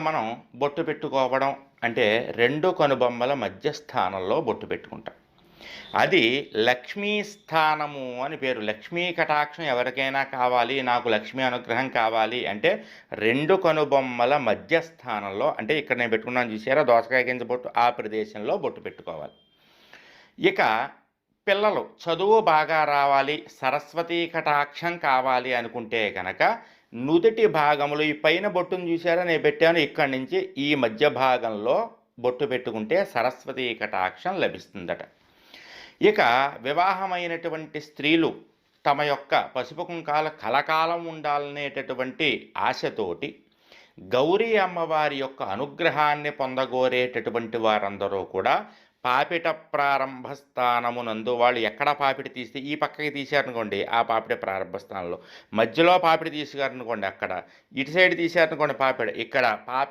మనం బొట్టు పెట్టుకోవడం అంటే రెండు కనుబొమ్మల మధ్య స్థానంలో బొట్టు పెట్టుకుంటాం. అది లక్ష్మీ స్థానము అని పేరు. లక్ష్మీ కటాక్షం ఎవరికైనా కావాలి నాకు లక్ష్మీ అనుగ్రహం కావాలి అంటే రెండు కనుబొమ్మల మధ్య స్థానంలో అంటే ఇక్కడ నేను పెట్టుకున్నాను చూసారా దోసకాయ గింజ బొట్టు ఆ ప్రదేశంలో బొట్టు పెట్టుకోవాలి. ఇక పిల్లలు చదువు బాగా రావాలి సరస్వతీ కటాక్షం కావాలి అనుకుంటే కనుక నుదుటి భాగంలో ఈ పైన బొట్టును చూసారా నేను పెట్టాను. ఇక్కడి నుంచి ఈ మధ్య భాగంలో బొట్టు పెట్టుకుంటే సరస్వతీ కటాక్షం లభిస్తుందట. ఇక వివాహమైనటువంటి స్త్రీలు తమ యొక్క పసుపు కుంకాల కలకాలం ఉండాలనేటటువంటి ఆశతోటి గౌరీ అమ్మవారి యొక్క అనుగ్రహాన్ని పొందగోరేటటువంటి వారందరూ కూడా పాపిట ప్రారంభ స్థానమునందు వాళ్ళు ఎక్కడ పాపిడి తీస్తే ఈ పక్కకి తీశారనుకోండి ఆ పాపిడి ప్రారంభ స్థానంలో మధ్యలో పాపిడి తీసారనుకోండి అక్కడ. ఇటు సైడ్ తీశారనుకోండి పాపిడి. ఇక్కడ పాపి